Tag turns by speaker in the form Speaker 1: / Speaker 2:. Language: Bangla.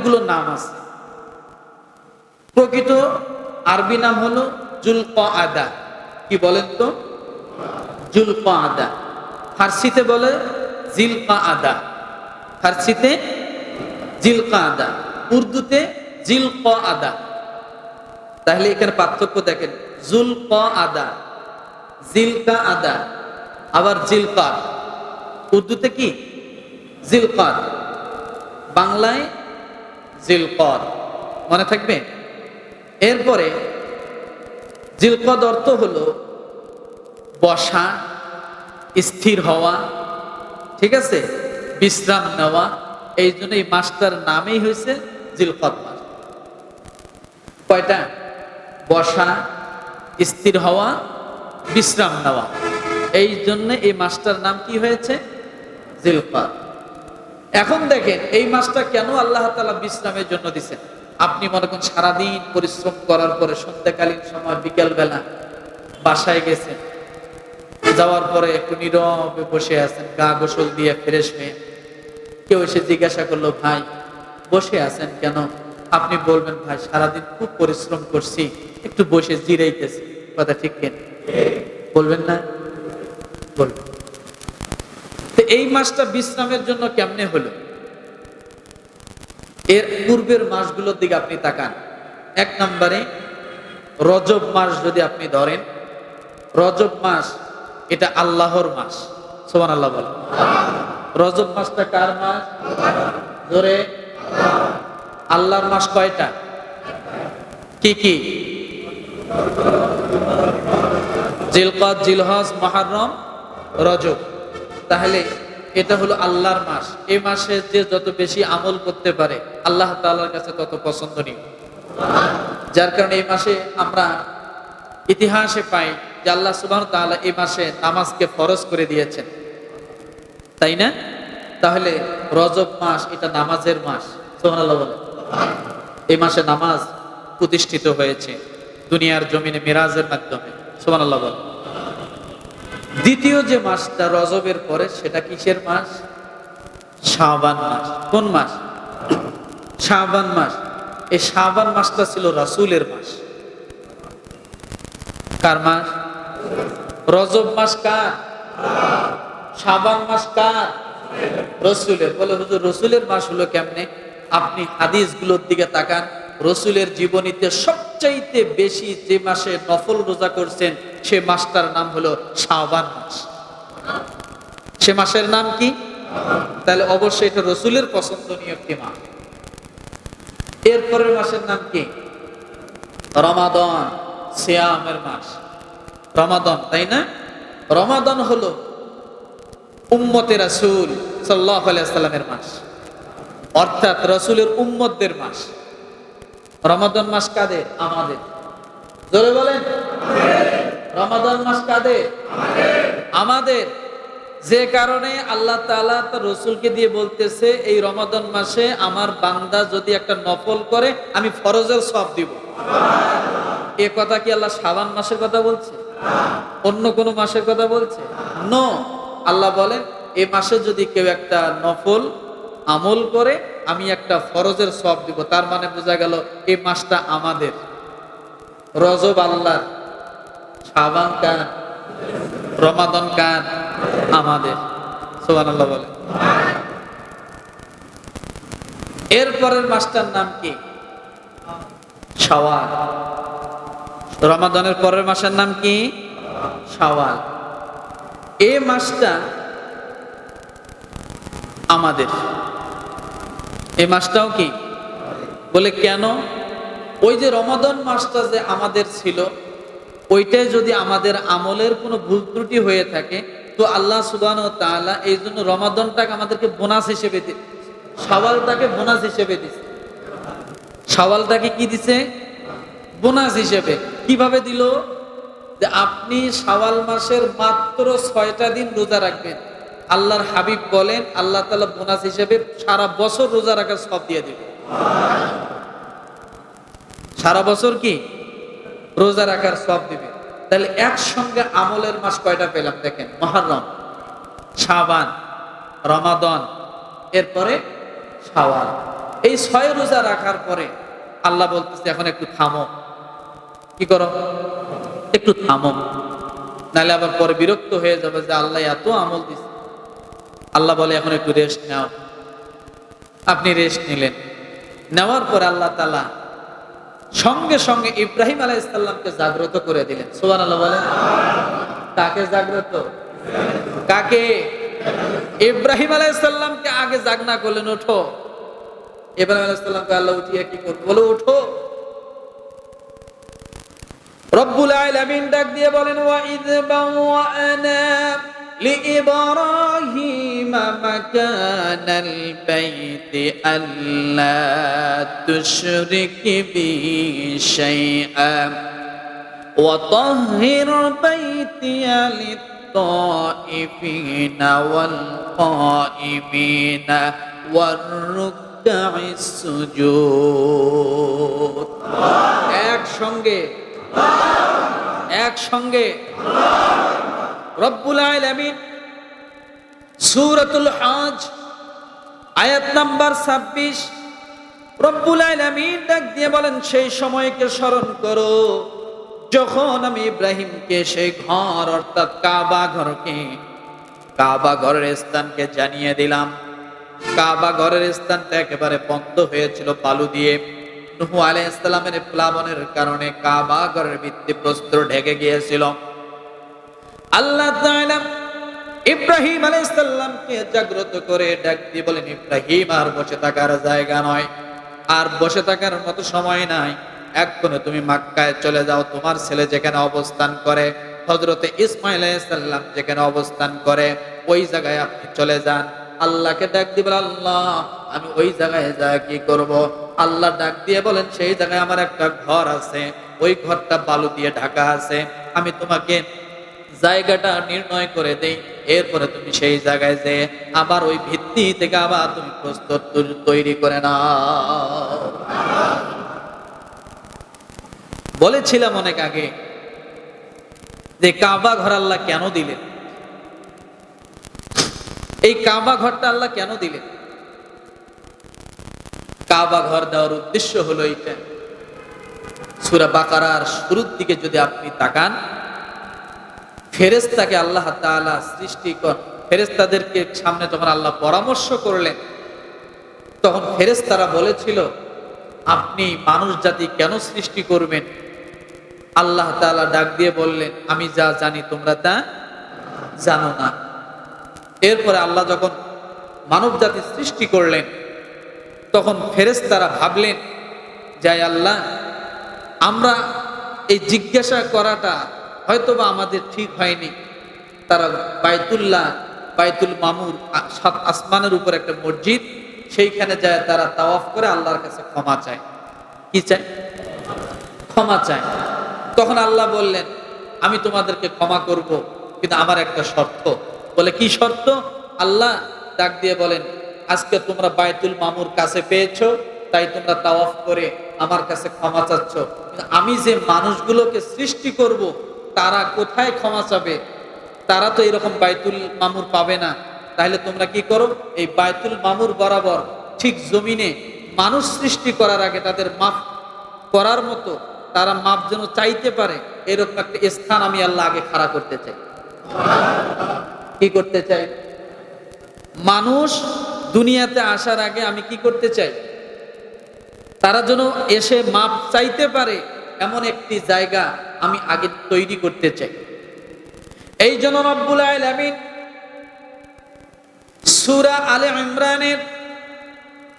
Speaker 1: অনেকগুলো নাম আছে। প্রকৃত আরবি নাম হলো জুলক আদা কি বলেন তো? জুলক আদা ফার্সিতে বলে জিলকা আদা ফার্সিতে জিলকা আদা উর্দুতে জিলক আদা তাহলে এখানে পার্থক্য দেখেন। জুল ক আদা জিলকা আদা আবার জিলকার। উর্দুতে কি? জিলকার। বাংলায় জিলকর মনে থাকবে? এরপরে জিলকদ অর্থ হলো বসা, স্থির হওয়া, ঠিক আছে? বিশ্রাম নেওয়া। এই জন্য এই মাসটার নামেই হয়েছে জিলকদ মাস। কয়টা? বসা, স্থির হওয়া, বিশ্রাম নেওয়া। এই জন্য এই মাসটার নাম কি হয়েছে? জিলকদ। এখন দেখেন, এই মাসটা কেন আল্লাহ তালা বিশ্রামের জন্য দিছেন? আপনি মনে করেন সারাদিন পরিশ্রম করার পরে সন্ধ্যাকালীন সময় বিকেল বেলা বাসায় গেছেন, যাওয়ার পরে একটু নীরবে বসে আছেন, গা গোসল দিয়ে ফ্রেশ হয়ে কেউ এসে জিজ্ঞাসা করল, ভাই, বসে আছেন কেন? আপনি বলবেন, ভাই, সারাদিন খুব পরিশ্রম করছি, একটু বসে জিরাইতেছি। কথা ঠিক কেন? বলবেন না? বলবেন। এই মাসটা বিশ্রামের জন্য কেমনে হলো? এর পূর্বের মাসগুলোর দিকে আপনি তাকান। এক নম্বরে, রজব মাস যদি আপনি ধরেন, রজব মাস এটা আল্লাহর মাস। সোমান আল্লাহ বলেন। রজব মাসটা কার মাস? ধরে আল্লাহর মাস কয়টা? কি কি? জিলকদ, জিলহজ, মহারম, রজব। তাহলে এটা হলো আল্লাহর মাস। এই মাসে যে যত বেশি আমল করতে পারে, আল্লাহ তাআলার কাছে তত পছন্দনীয়। যার কারণে এই মাসে আমরা ইতিহাসে পাই যে আল্লাহ সুবাহ তাআলা এই মাসে নামাজকে ফরজ করে দিয়েছেন। তাই না? তাহলে রজব মাস এটা নামাজের মাস। বলে এই মাসে নামাজ প্রতিষ্ঠিত হয়েছে দুনিয়ার জমিনে মিরাজের মাধ্যমে। সুবহানাল্লাহ বলে দ্বিতীয় যে মাসটা রজবের পরে, সেটা কিসের মাস? শাবান মাস। কোন মাস? শাবান মাস। এই শাবান মাসটা ছিল রাসূলের মাস। কার মাস? রজব মাস কার? শাবান মাস কার? রসুলের। বলে, হুজুর, রসুলের মাস হলো কেমনে? আপনি হাদিসগুলোর দিকে তাকান। রসুলের জীবনীতে সবচাইতে বেশি যে মাসে নফল রোজা করছেন সে মাসটার নাম হলো শাবান মাস। সে মাসের নাম কি? তাহলে অবশ্যই এটা রসুলের পছন্দনীয় একটি মাস। এরপরের মাসের নাম কি? রমাদন, সিয়ামের মাস। রমাদন, তাই না? রমাদন হলো উম্মতে রাসূল সাল্লাল্লাহু আলাইহি সাল্লামের মাস। অর্থাৎ রসুলের উম্মতদের মাস। রমাদন মাস কাদের? আমাদের। জোরে বলেন। রমাদান মাস কাদের? আমাদের। যে কারণে আল্লাহ তাআলা তার রসুলকে দিয়ে বলতেছে, এই রমাদান মাসে আমার বান্দা যদি একটা নফল করে, আমি ফরজের সব দিব। এ কথা কি আল্লাহ শাবান মাসের কথা বলছে? অন্য কোন মাসের কথা বলছে? ন আল্লাহ বলেন, এ মাসে যদি কেউ একটা নফল আমল করে, আমি একটা ফরজের সব দিব। তার মানে বোঝা গেল এই মাসটা আমাদের। রজব আল্লাহ শাবান কান, রমাদন কান আমাদের সোহান আল্লাহ বলে। এরপরের মাসটার নাম কি? শাওয়াল। রমাদানের পরের মাসের নাম কি? শাওয়াল। এ মাসটা আমাদের। এই মাসটাও কি? বলে কেন? ওই যে রমাদন মাসটা যে আমাদের ছিল ওইটাই যদি আমাদের আমলের কোনো ভুল ত্রুটি হয়ে থাকে, তো আল্লাহ সুবান ও তাআলা এই জন্য রমাদনটাকে আমাদেরকে বোনাস হিসেবে দি সওয়ালটাকে বোনাস হিসেবে দিছে। সওয়ালটাকে কি দিছে? বোনাস হিসেবে। কীভাবে দিল? যে আপনি শাওয়াল মাসের মাত্র ছয়টা দিন রোজা রাখবেন। আল্লাহর হাবিব বলেন, আল্লাহ তালা বোনাস হিসেবে সারা বছর রোজা রাখার সব দিয়ে দিবে। সারা বছর কি? রোজা রাখার সব দিবে। তাহলে একসঙ্গে আমলের মাস কয়টা পেলাম দেখেন? মহারম, শাবান, রমাদন, এরপরে শাওয়াল। এই ছয় রোজা রাখার পরে আল্লাহ বলতেছে, এখন একটু থামো। কি করো? একটু থামো। নাহলে আবার পরে বিরক্ত হয়ে যাবে যে আল্লাহ এত আমল দিচ্ছে আল্লাহ বলে, এখন একটু রেস্ট নাও। আপনি রেস্ট নিলেন। নেওয়ার পরে আল্লাহ তালা সঙ্গে সঙ্গে ইব্রাহিম আলাইসাল্লামকে জাগ্রত করে দিলেন। সুবান আল্লাহ বলে কাকে জাগ্রত? কাকে? ইব্রাহিম আলাইসাল্লামকে আগে জাগনা করলেন, ওঠো। ইব্রাহিম আলাইসাল্লামকে আল্লাহ, উঠিয়ে কি করব? বলো, ওঠো। রব্বুল আলামিন ডাক দিয়ে বলেন, ওয়া ইয বাওয়ানা لإبراهيم مكان البيت ألا تشرك بي شيئا وطهر بيتي للطائفين والقائمين والركع السجود একসঙ্গে একসঙ্গে রব্বুল আলামিন সূরাতুল হজ, আয়াত নাম্বার 26 রব্বুল আলামিন ডাক দিয়ে বলেন, সেই সময়কে স্মরণ করো, যখন আমি ইব্রাহিমকে সেই ঘর, অর্থাৎ কাবা ঘরকে, কাবা ঘরের স্থানকে জানিয়ে দিলাম। কাবা ঘরের স্থানটা একেবারে বন্ধ হয়েছিল বালু দিয়ে। নুহু আলাইহিস সালামের প্লাবনের কারণে কাবা ঘরের ভিত্তিপ্রস্তর ঢেকে গিয়েছিল। আল্লাহ ইব্রাহিম আলাইহিস সালামকে জাগ্রত করে ডাক দিয়ে বলেন, ইব্রাহিম, আর বসে থাকার জায়গা নয়। আর বসে থাকার মতো সময় নাই। এক্ষণে তুমি মাক্কায় চলে যাও। তোমার ছেলে যেখানে অবস্থান করে হজরতে ইসমাইল আলাইসাল্লাম যেখানে অবস্থান করে, ওই জায়গায় আপনি চলে যান। আল্লাহকে ডাক দিবেন আল্লাহ, আমি ওই জায়গায় যা কি করব? আল্লাহ ডাক দিয়ে বলেন, সেই জায়গায় আমার একটা ঘর আছে। ওই ঘরটা বালু দিয়ে ঢাকা আছে। আমি তোমাকে জায়গাটা নির্ণয় করে দেই, এরপরে তুমি সেই জায়গায় যে আবার ওই ভিত্তি থেকে আবার তুমি প্রস্তুত তৈরি করে নাও। বলেছিলাম অনেক আগে যে কাবা ঘর আল্লাহ কেন দিলেন? এই কাবা ঘরটা আল্লাহ কেন দিলেন? কাবা ঘর দেওয়ার উদ্দেশ্য হলো এইটা। সুরা বাকারার শুরুর দিকে যদি আপনি তাকান ফেরেস্তাকে আল্লাহ তাআলা সৃষ্টি কর। ফেরেস্তাদেরকে সামনে যখন আল্লাহ পরামর্শ করলেন, তখন ফেরেস্তারা বলেছিল, আপনি মানুষ জাতি কেন সৃষ্টি করবেন? আল্লাহ তাআলা ডাক দিয়ে বললেন, আমি যা জানি তোমরা তা জানো না। এরপরে আল্লাহ যখন মানব জাতি সৃষ্টি করলেন, তখন ফেরেস্তারা ভাবলেন, যাই আল্লাহ, আমরা এই জিজ্ঞাসা করাটা হয়তোবা আমাদের ঠিক হয়নি। তারা বাইতুল্লাহ, বাইতুল মামুর সাত আসমানের উপর একটা মসজিদ, সেইখানে যায় তারা তাওয়াফ করে আল্লাহর কাছে ক্ষমা চায়। কি চায়? ক্ষমা চায়। তখন আল্লাহ বললেন, আমি তোমাদেরকে ক্ষমা করব, কিন্তু আমার একটা শর্ত। বলে, কি শর্ত? আল্লাহ ডাক দিয়ে বলেন, আজকে তোমরা বাইতুল মামুর কাছে পেয়েছ, তাই তোমরা তাওয়াফ করে আমার কাছে ক্ষমা চাচ্ছ। আমি যে মানুষগুলোকে সৃষ্টি করব তারা কোথায় ক্ষমা চাবে? তারা তো এরকম বাইতুল মামুর পাবে না। তাহলে তোমরা কি করো? এই বাইতুল মামুর বরাবর ঠিক জমিনে মানুষ সৃষ্টি করার আগে তাদের মাফ করার মতো তারা মাপ যেন চাইতে পারে, এরকম একটা স্থান আমি আল্লাহ আগে খাড়া করতে চাই। কি করতে চাই? মানুষ দুনিয়াতে আসার আগে আমি কি করতে চাই? তারা যেন এসে মাপ চাইতে পারে এমন একটি জায়গা আমি আগে তৈরি করতে চাই। এই জন্য রব্বুল আলামিন সূরা আলে ইমরানের